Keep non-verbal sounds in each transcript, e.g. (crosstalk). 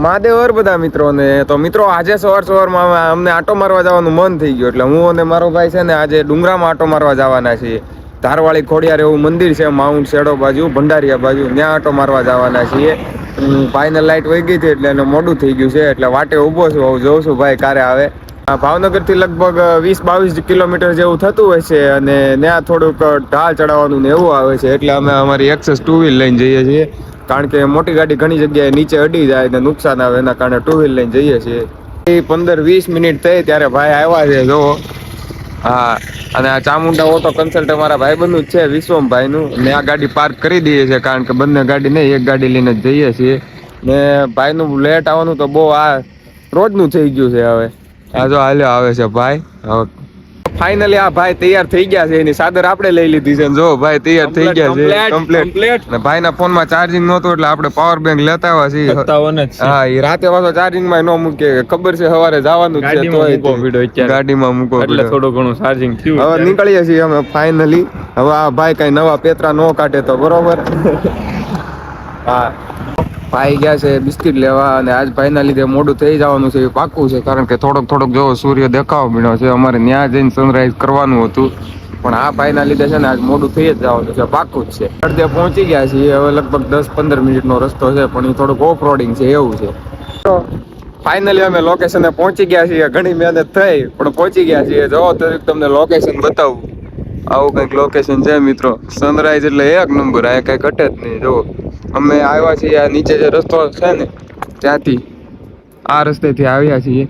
મહાદેવર બધા મિત્રોને તો મિત્રો, આજે સવાર સવારમાં અમે- અમને આટો મારવા જવાનું મન થઈ ગયું. એટલે હું અને મારો ભાઈ છે ને આજે ડુંગરામાં આટો મારવા જવાના છીએ. ધારવાળી ખોડિયાર એવું મંદિર છે, માઉન્ટ શેડો બાજુ, ભંડારિયા બાજુ, ત્યાં આટો મારવા જવાના છીએ. ભાઈને લાઈટ વહી ગઈ હતી એટલે એને મોડું થઈ ગયું છે, એટલે વાટે ઊભો છું. હું જોઉં છું ભાઈ ક્યારે આવે. આ ભાવનગરથી લગભગ વીસ બાવીસ કિલોમીટર જેવું થતું હોય છે અને ત્યાં થોડુંક ઢાળ ચડાવવાનું ને એવું આવે છે. એટલે અમે અમારી એક્સેસ ટુ વ્હીલ લઈને જઈએ છીએ. કારણ કે મોટી ગાડી ઘણી જગ્યાએ નીચે અડી જાય ને નુકસાન આવે, એના કારણે ટુ વ્હીલ લઈને જઈએ છીએ. પંદર વીસ મિનિટ થઈ ત્યારે ભાઈ આવ્યા છે, જો. હા, અને આ ચામુંડા ઓટો કન્સલ્ટ અમારા ભાઈબંધનું જ છે, વિશ્વમભાઈનું. ને આ ગાડી પાર્ક કરી દઈએ છીએ, કારણ કે બંને ગાડી નહીં, એક ગાડી લઈને જઈએ છીએ. ને ભાઈનું લેટ આવવાનું તો બહુ આ રોજનું થઈ ગયું છે હવે. આ જો હાલ્યો આવે છે ભાઈ. હવે ફાઇનલી આ ભાઈ તૈયાર થઈ ગયા છે. એની સાદર આપણે લઈ લીધી છે. જો ભાઈ તૈયાર થઈ ગયા છે. Complete, complete complete. ને ભાઈના ફોનમાં ચાર્જિંગ નહોતું એટલે આપણે પાવર બેંક લેતા આવ્યા છીએ. છે. હા એ રાતે પાછો ચાર્જિંગમાં ન મૂકે. ખબર છે સવારે જવાનું છે ગાડીમાં તોય. ગાડીમાં મૂકો એટલે. થોડું ઘણું ચાર્જિંગ થયું હવે નીકળીએ છીએ અમે ફાઇનલી હવે આ ભાઈ કઈ નવા પેતરા નો કાઢે તો બરોબર. (laughs) હા. ભાઈ ગયા છે, બિસ્કિટ લેવા અને આજ ભાઈના લીધે મોડું થઈ જવાનું છે, એ પાક્કું છે. કારણ કે થોડોક થોડોક જો સૂર્ય દેખાવ મળ્યો છે, અમારે ત્યાં જઈને સનરાઈઝ કરવાનું હતું. પણ આ ભાઈના લીધે છે ને આજ મોડું થઈ જ જવાનું છે પાક્કું જ છે. અડધે પહોંચી ગયા છીએ, હવે લગભગ દસ પંદર મિનિટનો રસ્તો છે, પણ એ થોડુંક ઓફ રોડિંગ છે, એવું છે. તો ફાઇનલી અમે લોકેશને પહોંચી ગયા છીએ, ઘણી મહેનત થઈ, પણ પહોંચી ગયા છીએ. જો તમને લોકેશન બતાવું. આવું કંઈક લોકેશન છે, મિત્રો. સનરાઈઝ એટલે એક નંબર આ કઈ ઘટે જ નહીં જો અમે આવ્યા છીએ આ નીચે જે રસ્તો છે ને, ત્યાંથી. આ રસ્તેથી આવ્યા છીએ.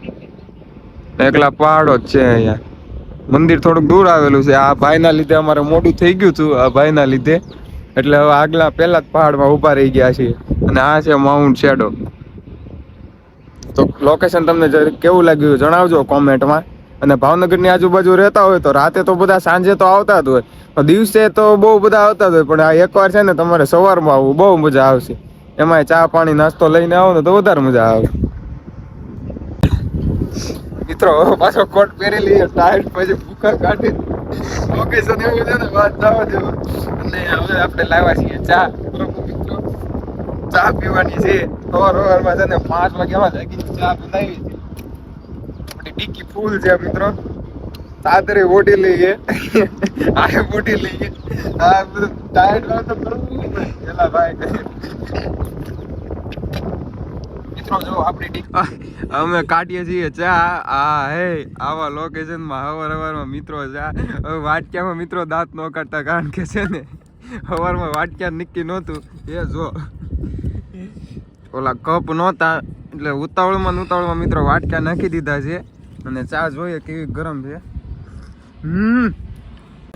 એકલા પહાડો જ છે અહીંયા. મંદિર થોડુંક દૂર આવેલું છે. આ ભાઈના લીધે અમારે મોડું થઈ ગયું હતું, આ ભાઈના લીધે. એટલે હવે આગલા પહેલા જ પહાડમાં ઊભા રહી ગયા છીએ. અને આ છે માઉન્ટ શેડો તો લોકેશન તમને કેવું લાગ્યું જણાવજો કોમેન્ટમાં અને ભાવનગરની આજુબાજુ રહેતા હોય તો રાતે તો બધા સાંજે તો આવતા જ હોય. દિવસે તો બહુ બધા આવતા જ હોય, પણ આ એકવાર છે ને તમારે સવારમાં આવવું બહુ મજા આવશે. એમાંય ચા પાણી, નાસ્તો લઈને આવો ને તો વધારે મજા આવે. મિત્રો, પાછો કોટ પહેરી લઈએ, ટાઈટ પછી ભૂખા કાઢી લોકેશન એવું છે ને, વાત જવા દેવો. અને હવે આપણે લાવ્યા છીએ ચા. ચા પીવાની છે. સવાર સવારમાં છે ને પાંચ વાગ્યામાં જાગીને ચા બનાવી ડીકી ફૂલ છે મિત્રો. સાદરે ઓઢી લઈએ. આ ઓઢી લઈએ. આ બધું ટાયર્ડ વાળું તો જ એલા ભાઈ મિત્રો જો આપણી અમે કાઢીએ છીએ ચા. આ હે, આવા લોકેશનમાં હવાર હવારમાં મિત્રો ચા હવે વાટક્યામાં મિત્રો દાંત ન કાઢતા કારણ કે છે ને, હવારમાં વાટક્યા નક્કી નહોતું. એ જો. ઓલા કપ નહોતા, એટલે ઉતાવળમાં ઉતાવળમાં મિત્રો વાટક્યા નાખી દીધા છે. અને ચા જોઈએ કેવી ગરમ છે. હમ.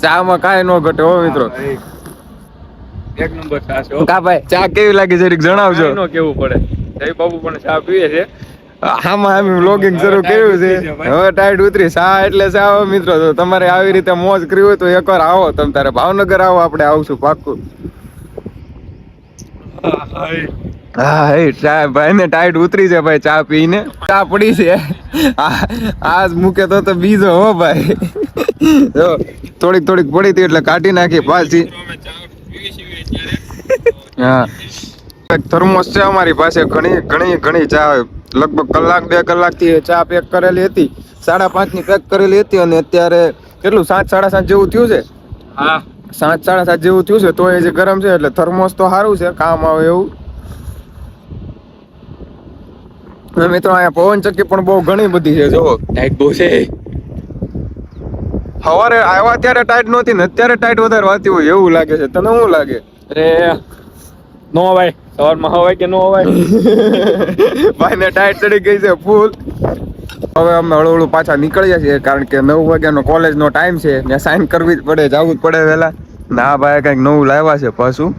ચામાં કાંઈ ન ઘટે હો મિત્રો. એક નંબર ચા છે કા ભાઈ ચા કેવી લાગી જરીક જણાવજો. કાંઈ કેવું પડે. જય બાબુ પણ ચા પીએ છે. આમાં અમે વ્લોગિંગ શરૂ કર્યું છે. હવે ટાઈટ ઉતરી. સા એટલે સા મિત્રો. તો તમારે આવી રીતે મોજ કરવી હોય તો એકવાર આવો. તમે તારે ભાવનગર આવો આપણે આવશું પાક્કું. હા એ ભાઈ ને ટાઈટ ઉતરી છે ભાઈ ચા પીને. ચા પડી છે. આ આજ મૂકે તો તો બીજો હો ભાઈ. જો થોડીક થોડીક પડી હતી એટલે કાઢી નાખી પાછી. હા. થર્મોસ છે અમારી પાસે ઘણી ઘણી ઘણી ચા લગભગ કલાક બે કલાકથી ચા પેક કરેલી હતી. સાડા પાંચની પેક કરેલી હતી અને અત્યારે કેટલું સાત સાડા સાત જેવું થયું છે? હા. સાત સાડા સાત જેવું થયું છે તો એ જે ગરમ છે એટલે થર્મોસ તો સારું છે કામ આવે એવું અને મિત્રો અહીંયા પવન ચક્કી પણ બહુ ઘણી બધી છે જો ટાઈટ બહુ છે. સવારે આવ્યા ત્યારે ટાઈટ નહોતી ને અત્યારે ટાઈટ વધારે વાતી હોય એવું લાગે છે. તને શું લાગે? અરે નો અવાય. સવારમાં હવાય કે નો અવાય. (laughs) ભાઈને ટાઈટ ચડી ગઈ છે ફૂલ હવે અમે હળુ હળુ પાછા નીકળીએ છીએ કારણ કે નવ વાગ્યાનો કોલેજનો ટાઈમ છે. ત્યાં સાઈન કરવી જ પડે જવું જ પડે વહેલા. ના ભાઈ કંઈક નવું લાવ્યા છે પાછું.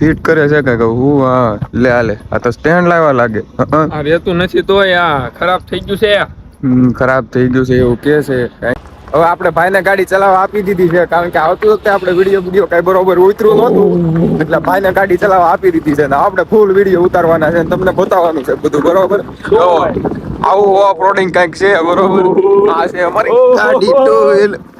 ફિટ કરે છે કે હું હા લે આલે આ તો સ્ટેન્ડ લાવવા લાગે. આ રહેતું નથી તો આ ખરાબ થઈ ગયું છે. ખરાબ થઈ ગયું છે એવું કે છે. હવે આપણે ભાઈને ગાડી ચલાવવા આપી દીધી છે કારણ કે આવતી વખતે આપણે વીડિયો વીડિયો કઈ બરોબર ઉતર્યું નહોતું. એટલે ભાઈને ગાડી ચલાવવા આપી દીધી છે ને આપણે ફૂલ વીડિયો ઉતારવાના છે અને તમને બતાવવાનું છે બધું બરોબર? આવું ઓફ રોડિંગ કંઈક છે બરોબર? આ છે અમારી ગાડી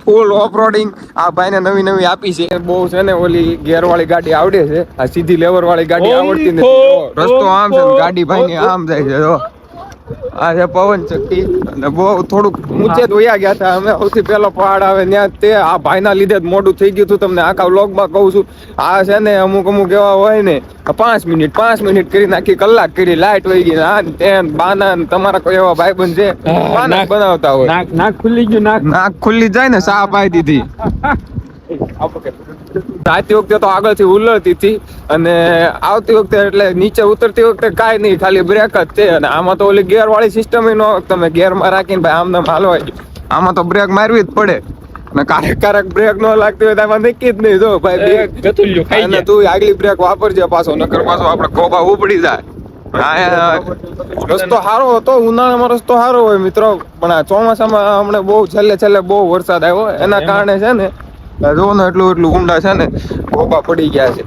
ફૂલ ઓફ રોડિંગ આ ભાઈને નવી નવી આપી છે. બહુ છે ને ઓલી ગેર વાળી ગાડી આવડે છે. આ સીધી લેવર વાળી ગાડી આવડતી નથી. રસ્તો આમ છે ગાડી ભાઈ. આમ જાય છે જો. આ છે પવન ચક્કી. અને બહુ થોડુંક ઊંચે ધોયા ગયા હતા. અમે સૌથી પહેલો પહાડ આવે ત્યાં તે આ ભાઈના લીધે જ મોડું થઈ ગયું હતું. તમને આખા વ્લોગમાં કહું છું આ છે ને અમુક અમુક એવા હોય ને પાંચ મિનિટ પાંચ મિનિટ કરી નાખી કલાક કરી લાઈટ વહી ગઈ આ ને તે બાના તમારા કોઈ એવા ભાઈ બંધ છે બનાવતા હોય. નાક નાક ખુલ્લી ગયું નાક નાક ખુલ્લી જાય ને સા પાઈ દીધી. જાતી વખતે તો આગળથી ઉલળતી હતી અને આવતી વખતે એટલે નીચે ઉતરતી વખતે કાંઈ નહીં ખાલી બ્રેક જ છે અને આમાં તો ઓલી ગેરવાળી સિસ્ટમ ન તમે ગેરમાં રાખીને ભાઈ આમને હાલવાય. આમાં તો બ્રેક મારવી જ પડે. અને ક્યારેક ક્યારેક બ્રેક ન લાગતી હોય તો આમાં નક્કી જ નહીં. જો ભાઈ બ્રેક જતું અને તું આગલી બ્રેક વાપરજે પાછો નકર પાછો આપણે ખોબા ઉપડી જાય. રસ્તો સારો હતો ઉનાળામાં રસ્તો સારો હોય મિત્રો પણ આ ચોમાસામાં હમણાં બહુ છેલ્લે છેલ્લે બહુ વરસાદ આવ્યો. એના કારણે છે ને જુઓ ને એટલું એટલું ઊંડા છે ને ખોબા પડી ગયા છે.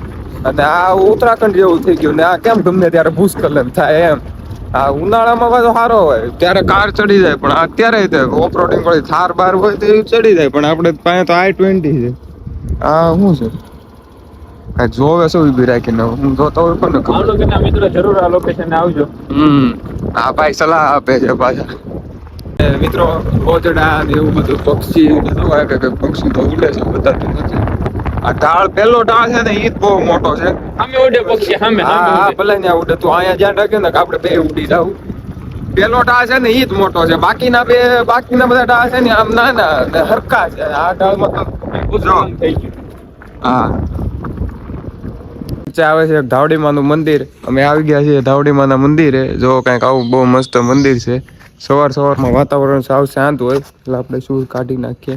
અને આ ઉત્તરાખંડ જેવું થઈ ગયું ને આ કેમ ગમે ત્યારે ભૂસ્ખલન થાય એમ? આ ઉનાળામાં પાછો સારો હોય ત્યારે કાર ચડી જાય પણ અત્યારે તે ઓફરોડિંગ વાળી થાર બાર હોય તો એ ચડી જાય પણ આપણે પાસે તો આઈ ટ્વેન્ટી છે. આ શું છે? આ જોવે શું ઊભી રાખીને હું જોતો હોય પણ મિત્રો જરૂર આ લોકેશન આવજો. હમ આ ભાઈ સલાહ આપે છે પાછા. મિત્રો ગોજડા ને એવું બધું પક્ષી બધું કે પક્ષી તો ઉડે છે બધા નથી. આ ઢાળ પેલો ઢાળ છે ને ઈ જ બહુ મોટો છે. અમે ઉડે પક્ષી સામે હા. ભલે ને ઉડે તું અહીંયા જ્યાં રાખે ને આપણે બે ઉડી જાવ પેલો ઢાળ છે ને ઈ જ મોટો છે. બાકીના બે બાકીના બધા ઢાળ છે ને આમ ના ના હરકા છે. આ ઢાળમાં માં જો થઈ ગયું. હા. નીચે આવે છે ધાવડીમાનું મંદિર. અમે આવી ગયા છીએ ધાવડીમાના મંદિરે. જો કંઈક આવું બહુ મસ્ત મંદિર છે. સવાર સવારમાં વાતાવરણ સાવ શાંત હોય, એટલે આપણે શું કાઢી નાખીએ.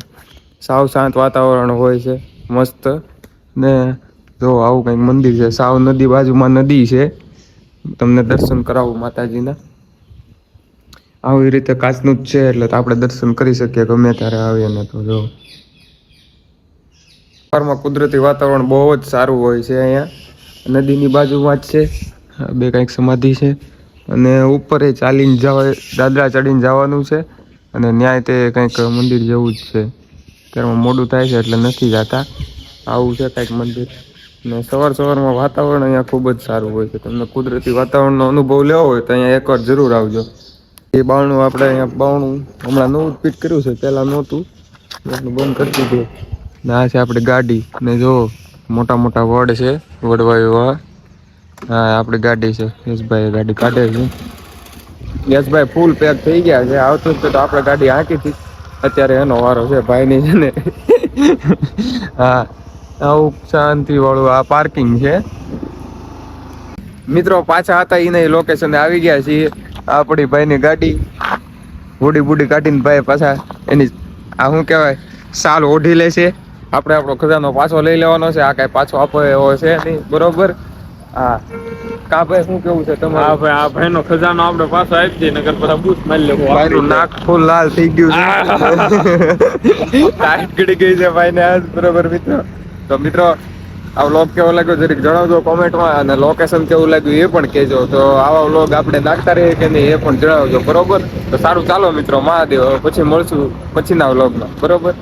સાવ શાંત વાતાવરણ હોય છે, મસ્ત. ને જો આવું કંઈક મંદિર છે, સાવ નદી બાજુમાં નદી છે. તમને દર્શન કરાવું માતાજીના. આવી રીતે કાચનું જ છે, એટલે આપણે દર્શન કરી શકીએ, ગમે ત્યારે આવીએ ને તો જો. સવારમાં કુદરતી વાતાવરણ બહુ જ સારું હોય છે અહીંયા. નદીની બાજુમાં જ છે. બે કંઈક સમાધિ છે. અને ઉપર એ ચાલીને જવા દાદરા ચડીને જવાનું છે. અને ન્યાય તે કંઈક મંદિર જેવું જ છે. ત્યારમાં મોડું થાય છે એટલે નથી જતા. આવું છે કંઈક મંદિર. ને સવાર સવારમાં વાતાવરણ અહીંયા ખૂબ જ સારું હોય છે. તમને કુદરતી વાતાવરણનો અનુભવ લેવો હોય તો અહીંયા એકવાર જરૂર આવજો. એ બાવણું આપણે અહીંયા બાવણું હમણાં નવું ફિટ કર્યું છે. પહેલાં નહોતું. બંધ કરી દીધું. ને આ છે આપણી ગાડી. ને જો, મોટા મોટા વડ છે. વડવા વાળા હા, આપણી ગાડી છે. યશભાઈ ગાડી કાઢે છે. યશભાઈ ફૂલ પેક થઈ ગયા છે. આવતું તો આપણે ગાડી હાંકી હતી અત્યારે એનો વારો છે, ભાઈની છે ને. હા, આવું શાંતિ વાળું આ પાર્કિંગ છે. મિત્રો, પાછા હતા એને લોકેશન આવી ગયા છીએ. આપણી આપણી ભાઈની ગાડી. બુડી બુડી કાઢીને ભાઈ પાછા એની, આ શું કહેવાય, સાલ ઓઢી લે છે. આપણે આપણો ખજાનો પાછો લઈ લેવાનો છે. આ કાંઈ પાછો આપો એવો છે નહીં. બરોબર? હા. કા ભાઈ શું કેવું છે હા ભાઈ આ ભાઈનો ખજાનો આપણે પાછો આપી દઈએ નકર બધા બૂસ મારી લેવું. ભાઈનું નાક ફૂલ લાલ થઈ ગયું છે. (laughs) ટાઈટ ગઈ છે ભાઈને આજ બરોબર મિત્રો? તો મિત્રો આ વ્લોગ કેવો લાગ્યો જરીક જણાવજો કોમેન્ટમાં અને લોકેશન કેવું લાગ્યું એ પણ કહેજો. તો આવા વ્લોગ આપણે નાખતા રહીએ કે નહીં એ પણ જણાવજો બરોબર? તો સારું ચાલો મિત્રો મહાદેવ પછી મળશું પછીના વ્લોગમાં બરોબર?